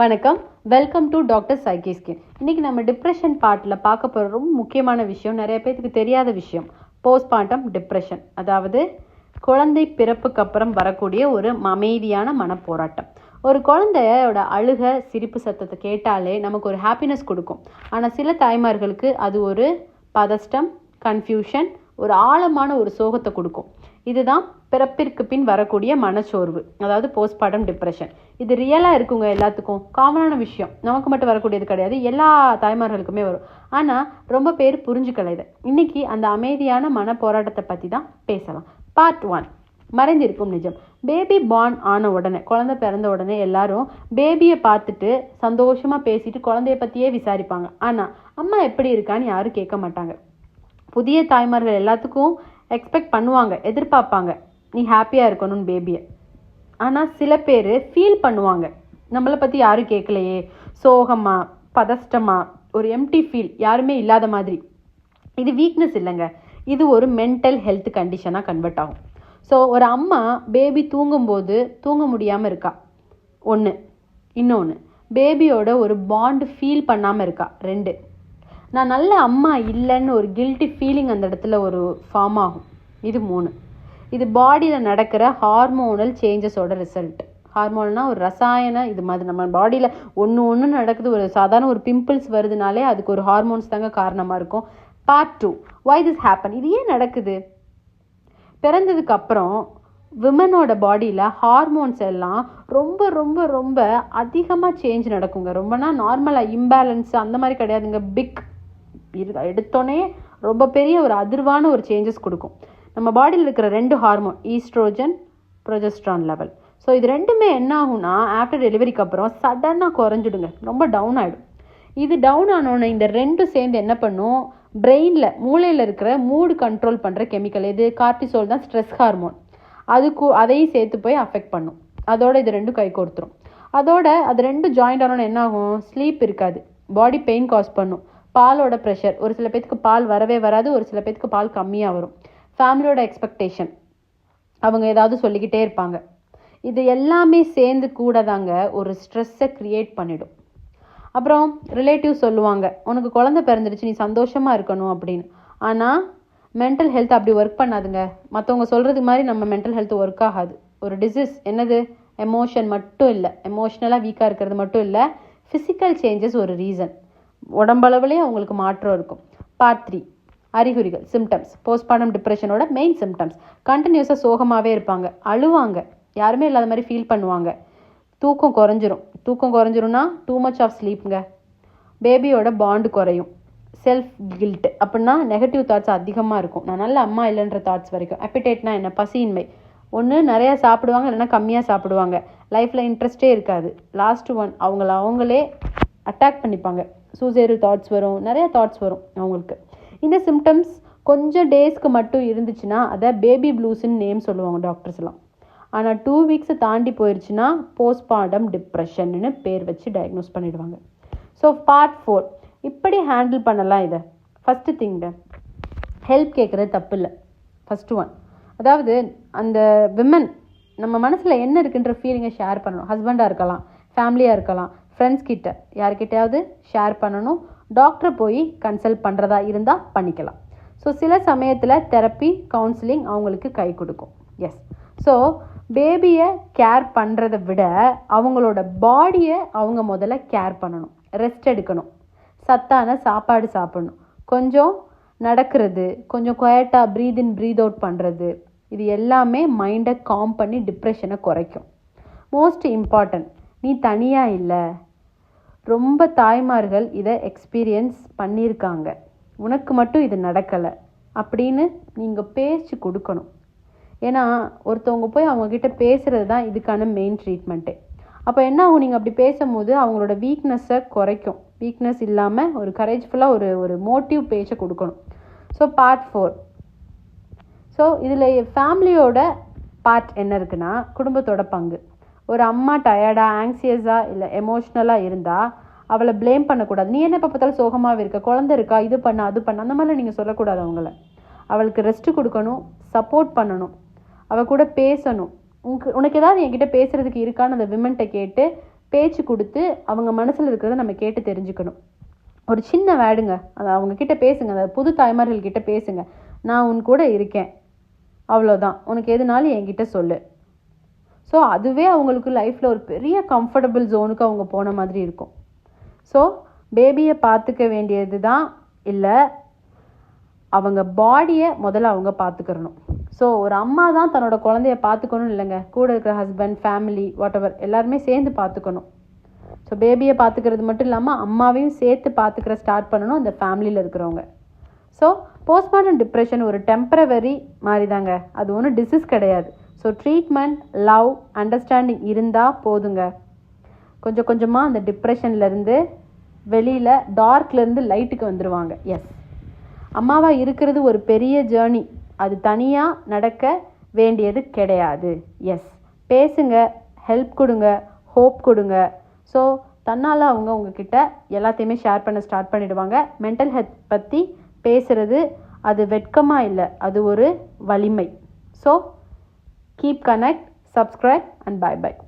வணக்கம். Welcome to doctor psyche skin இன்னைக்கு நம்ம டிப்ரெஷன் பார்ட்டில் பார்க்க போகிற ரொம்ப முக்கியமான விஷயம் நிறைய பேருக்கு தெரியாத விஷயம். போஸ்ட்மார்ட்டம் டிப்ரெஷன் அதாவது குழந்தை பிறப்புக்கு அப்புறம் வரக்கூடிய ஒரு அமைதியான மனப்போராட்டம். ஒரு குழந்தையோட அழுக சிரிப்பு சத்தத்தை கேட்டாலே நமக்கு ஒரு ஹாப்பினஸ் கொடுக்கும். ஆனால் சில தாய்மார்களுக்கு அது ஒரு பதஷ்டம் கன்ஃபியூஷன் ஒரு ஆழமான ஒரு சோகத்தை கொடுக்கும். இதுதான் பிறப்பிற்கு பின் வரக்கூடிய மனச்சோர்வு. அதாவது போஸ்ட்மார்டம் டிப்ரெஷன் இது ரியலாக இருக்குங்க எல்லாத்துக்கும். காமனான விஷயம். நமக்கு மட்டும் வரக்கூடியது கிடையாது. எல்லா தாய்மார்களுக்குமே வரும். ஆனால் ரொம்ப பேர் புரிஞ்சுக்கல இதை. இன்னைக்கு அந்த அமைதியான மன போராட்டத்தை பற்றி தான் பேசலாம். பார்ட் ஒன் மறைந்திருக்கும் நிஜம். பேபி பார்ன் ஆன உடனே குழந்தை பிறந்த உடனே எல்லாரும் பேபியை பார்த்துட்டு சந்தோஷமாக பேசிட்டு குழந்தைய பற்றியே விசாரிப்பாங்க. ஆனால் அம்மா எப்படி இருக்கான்னு யாரும் கேட்க மாட்டாங்க. புதிய தாய்மார்கள் எல்லாத்துக்கும் எக்ஸ்பெக்ட் பண்ணுவாங்க எதிர்பார்ப்பாங்க. நீ ஹாப்பியாக இருக்கணும்னு பேபியை ஆனால் சில பேர் ஃபீல் பண்ணுவாங்க. நம்மளை பற்றி யாரும் கேட்கலையே சோகமாக பதஷ்டமா ஒரு எம்டி ஃபீல் யாருமே இல்லாத மாதிரி. இது வீக்னஸ் இல்லைங்க. இது ஒரு மென்டல் ஹெல்த் கண்டிஷனாக கன்வெர்ட் ஆகும். ஸோ ஒரு அம்மா பேபி தூங்கும்போது தூங்க முடியாமல் இருக்கா? ஒன்று இன்னொன்று பேபியோட ஒரு பாண்ட் ஃபீல் பண்ணாமல் இருக்கா? ரெண்டு. நான் நல்ல அம்மா இல்லைன்னு ஒரு கில்ட்டி ஃபீலிங் அந்த இடத்துல ஒரு ஃபார்ம் ஆகும். இது மூணு. இது பாடியில் நடக்கிற ஹார்மோனல் சேஞ்சஸோட ரிசல்ட் ஹார்மோன்னா ஒரு ரசாயன இது மாதிரி நம்ம பாடியில் ஒன்று ஒன்று நடக்குது. ஒரு சாதாரண ஒரு பிம்பிள்ஸ் வருதுனாலே அதுக்கு ஒரு ஹார்மோன்ஸ் தாங்க காரணமாக இருக்கும். Part two why this happen இது ஏன் நடக்குது? பிறந்ததுக்கு அப்புறம் விமனோட பாடியில் ஹார்மோன்ஸ் எல்லாம் ரொம்ப ரொம்ப ரொம்ப அதிகமாக சேஞ்ச் நடக்குங்க. ரொம்பனா நார்மலாக இம்பேலன்ஸ் அந்த மாதிரி கிடையாதுங்க. பிக் எடுத்தோடனே ரொம்ப பெரிய ஒரு அதிர்வான ஒரு சேஞ்சஸ் கொடுக்கும். நம்ம பாடியில் இருக்கிற ரெண்டு hormone estrogen progesterone level so இது ரெண்டுமே என்ன ஆகும்னா ஆஃப்டர் டெலிவரிக்கு அப்புறம் சடனாக குறைஞ்சிடுங்க. ரொம்ப டவுன் ஆகிடும் இது டவுன் ஆனோடனே இந்த ரெண்டும் சேர்ந்து என்ன பண்ணும்? பிரெயினில் மூளையில் இருக்கிற மூடு கண்ட்ரோல் பண்ணுற கெமிக்கல் இது கார்டிசோல் தான் ஸ்ட்ரெஸ் ஹார்மோன் அதுக்கு அதையும் சேர்த்து போய் அஃபெக்ட் பண்ணும். அதோட இது ரெண்டும் கை கொடுத்துரும் அதோட அது ரெண்டும் ஜாயிண்ட் ஆனோன்னு என்ன ஆகும்? ஸ்லீப் இருக்காது. பாடி பெயின் காஸ் பண்ணும். பாலோட ப்ரெஷர் ஒரு சில பேத்துக்கு பால் வரவே வராது ஒரு சில பேத்துக்கு பால் கம்மியாக வரும். ஃபேமிலியோட எக்ஸ்பெக்டேஷன் அவங்க ஏதாவது சொல்லிக்கிட்டே இருப்பாங்க. இது எல்லாமே சேர்ந்து கூட தாங்க ஒரு ஸ்ட்ரெஸ்ஸை க்ரியேட் பண்ணிடும். அப்புறம் ரிலேட்டிவ் சொல்லுவாங்க உனக்கு குழந்தை பிறந்துடுச்சு நீ சந்தோஷமாக இருக்கணும் அப்படின்னு. ஆனால் மென்டல் ஹெல்த் அப்படி ஒர்க் பண்ணாதுங்க. மற்றவங்க சொல்கிறது மாதிரி நம்ம மென்டல் ஹெல்த் ஒர்க் ஆகாது. ஒரு டிசீஸ் என்னது? எமோஷன் மட்டும் இல்லை. எமோஷ்னலாக வீக்காக இருக்கிறது மட்டும் இல்லை. ஃபிசிக்கல் சேஞ்சஸ் ஒரு ரீசன் உடம்பளவுலேயே அவங்களுக்கு மாற்றம் இருக்கும். பார்ட் த்ரீ அறிகுறிகள் சிம்டம்ஸ் போஸ்ட்மார்டம் டிப்ரெஷனோட மெயின் சிம்டம்ஸ் கண்டினியூஸாக சோகமாகவே இருப்பாங்க. அழுவாங்க. யாருமே இல்லாத மாதிரி ஃபீல் பண்ணுவாங்க. தூக்கம் குறைஞ்சிரும். தூக்கம் குறைஞ்சிரும்னா டூ மச் ஆஃப் ஸ்லீப்புங்க பேபியோட பாண்டு குறையும். செல்ஃப் கில்ட் அப்படின்னா நெகட்டிவ் தாட்ஸ் அதிகமாக இருக்கும். நான் நல்ல அம்மா இல்லைன்ற தாட்ஸ் வரைக்கும். அப்பிடேட்னா என்ன? பசியின்மை. ஒன்று நிறையா சாப்பிடுவாங்க இல்லைன்னா கம்மியாக சாப்பிடுவாங்க. லைஃப்பில் இன்ட்ரெஸ்டே இருக்காது. லாஸ்ட் ஒன் அவங்கள அவங்களே அட்டாக் பண்ணிப்பாங்க. சூசைடல் தாட்ஸ் வரும் நிறைய தாட்ஸ் வரும் அவங்களுக்கு. இந்த சிம்டம்ஸ் கொஞ்சம் டேஸ்க்கு மட்டும் இருந்துச்சுன்னா அதை பேபி ப்ளூஸ்ன்னு நேம் சொல்லுவாங்க டாக்டர்ஸ்லாம் ஆனால் டூ வீக்ஸை தாண்டி போயிடுச்சுன்னா போஸ்ட்மார்டம் டிப்ரெஷன்னு பேர் வச்சு டயக்னோஸ் பண்ணிவிடுவாங்க ஸோ பார்ட் ஃபோர் இப்படி ஹேண்டில் பண்ணலாம் இதை. ஃபஸ்ட்டு திங்க ஹெல்ப் கேட்குறது தப்பு இல்லை. ஃபஸ்ட்டு ஒன் அதாவது அந்த விமன் நம்ம மனசில் என்ன இருக்குன்ற ஃபீலிங்கை ஷேர் பண்ணணும். ஹஸ்பண்டாக இருக்கலாம் ஃபேமிலியாக இருக்கலாம். ஃப்ரெண்ட்ஸ் கிட்ட யார்கிட்டயாவது ஷேர் பண்ணணும். டாக்டரை போய் கன்சல்ட் பண்ணுறதா இருந்தால் பண்ணிக்கலாம். ஸோ சில சமயத்தில் தெரப்பி கவுன்சிலிங் அவங்களுக்கு கை கொடுக்கும். எஸ் ஸோ பேபியை கேர் பண்ணுறதை விட அவங்களோட பாடியை அவங்க முதல்ல கேர் பண்ணணும். ரெஸ்ட் எடுக்கணும். சத்தான சாப்பாடு சாப்பிடணும். கொஞ்சம் நடக்கிறது கொஞ்சம் குயட்டாக ப்ரீத் இன் ப்ரீத் அவுட் பண்ணுறது இது எல்லாமே மைண்டை காம் பண்ணி டிப்ரெஷனை குறைக்கும். மோஸ்ட் இம்பார்ட்டன்ட் நீ தனியாக இல்லை. ரொம்ப தாய்மார்கள் இதை எக்ஸ்பீரியன்ஸ் பண்ணியிருக்காங்க உனக்கு மட்டும் இது நடக்கலை அப்படின்னு நீங்கள் பேச்சு கொடுக்கணும். ஏன்னா ஒருத்தவங்க போய் அவங்கக்கிட்ட பேசுகிறது தான் இதுக்கான மெயின் ட்ரீட்மெண்ட்டு அப்போ என்ன ஆகும்? நீங்கள் அப்படி பேசும்போது அவங்களோட வீக்னஸை குறைக்கும். வீக்னஸ் இல்லாமல் ஒரு கரேஜ்ஃபுல்லாக ஒரு ஒரு மோட்டிவ் பேச்சை கொடுக்கணும். ஸோ பார்ட் ஃபோர் ஸோ இதில் ஃபேமிலியோட பார்ட் என்ன இருக்குன்னா குடும்பத்தோட பங்கு. ஒரு அம்மா டயர்டாக ஆங்ஸியஸாக இல்லை எமோஷ்னலாக இருந்தால் அவளை ப்ளேம் பண்ணக்கூடாது. நீ என்ன இப்போ பார்த்தாலும் சோகமாகவே இருக்க? குழந்தை இருக்கா? இது பண்ண அது பண்ண அந்த மாதிரிலாம் நீங்கள் சொல்லக்கூடாது அவங்கள. அவளுக்கு ரெஸ்ட் கொடுக்கணும் சப்போர்ட் பண்ணணும். அவள் கூட பேசணும். உனக்கு உனக்கு ஏதாவது என்கிட்ட பேசுறதுக்கு இருக்கான்னு அந்த விமன்கிட்ட கேட்டு பேச்சு கொடுத்து அவங்க மனசில் இருக்கிறத நம்ம கேட்டு தெரிஞ்சுக்கணும். ஒரு சின்ன வேடுங்க அதை அவங்கக்கிட்ட பேசுங்க. அந்த புது தாய்மார்கள் கிட்ட பேசுங்க. நான் உன் கூட இருக்கேன். அவ்வளோதான் உனக்கு எதுனாலும் என்கிட்ட சொல்லு. ஸோ அதுவே அவங்களுக்கு லைஃப்பில் ஒரு பெரிய கம்ஃபர்டபுள் ஜோனுக்கு அவங்க போன மாதிரி இருக்கும். ஸோ பேபியை பார்த்துக்க வேண்டியது தான் இல்லை அவங்க பாடியை முதல்ல அவங்க பார்த்துக்கிறணும். ஸோ ஒரு அம்மா தான் தன்னோட குழந்தைய பார்த்துக்கணும் இல்லைங்க. கூட இருக்கிற ஹஸ்பண்ட் ஃபேமிலி வாட் எவர் எல்லாருமே சேர்ந்து பார்த்துக்கணும். ஸோ பேபியை பார்த்துக்கிறது மட்டும் இல்லாமல் அம்மாவையும் சேர்த்து பார்த்துக்கிற ஸ்டார்ட் பண்ணணும் அந்த ஃபேமிலியில் இருக்கிறவங்க. ஸோ போஸ்ட்மார்ட்டம் டிப்ரெஷன் ஒரு டெம்பரவரி மாதிரி தாங்க அது ஒன்றும் டிசீஸ் கிடையாது. ஸோ ட்ரீட்மெண்ட் லவ் அண்டர்ஸ்டாண்டிங் இருந்தால் போதுங்க. கொஞ்சம் கொஞ்சமாக அந்த டிப்ரெஷன்லேருந்து வெளியில் டார்க்லேருந்து லைட்டுக்கு வந்துடுவாங்க எஸ் அம்மாவாக இருக்கிறது ஒரு பெரிய ஜேர்னி அது தனியாக நடக்க வேண்டியது கிடையாது. எஸ் பேசுங்க ஹெல்ப் கொடுங்க ஹோப் கொடுங்க. ஸோ தன்னால் அவங்க உங்ககிட்ட எல்லாத்தையுமே ஷேர் பண்ண ஸ்டார்ட் பண்ணிடுவாங்க. மென்டல் ஹெல்த் பற்றி பேசுகிறது அது வெட்கமாக இல்லை. அது ஒரு வலிமை. So Keep connect, subscribe and bye bye.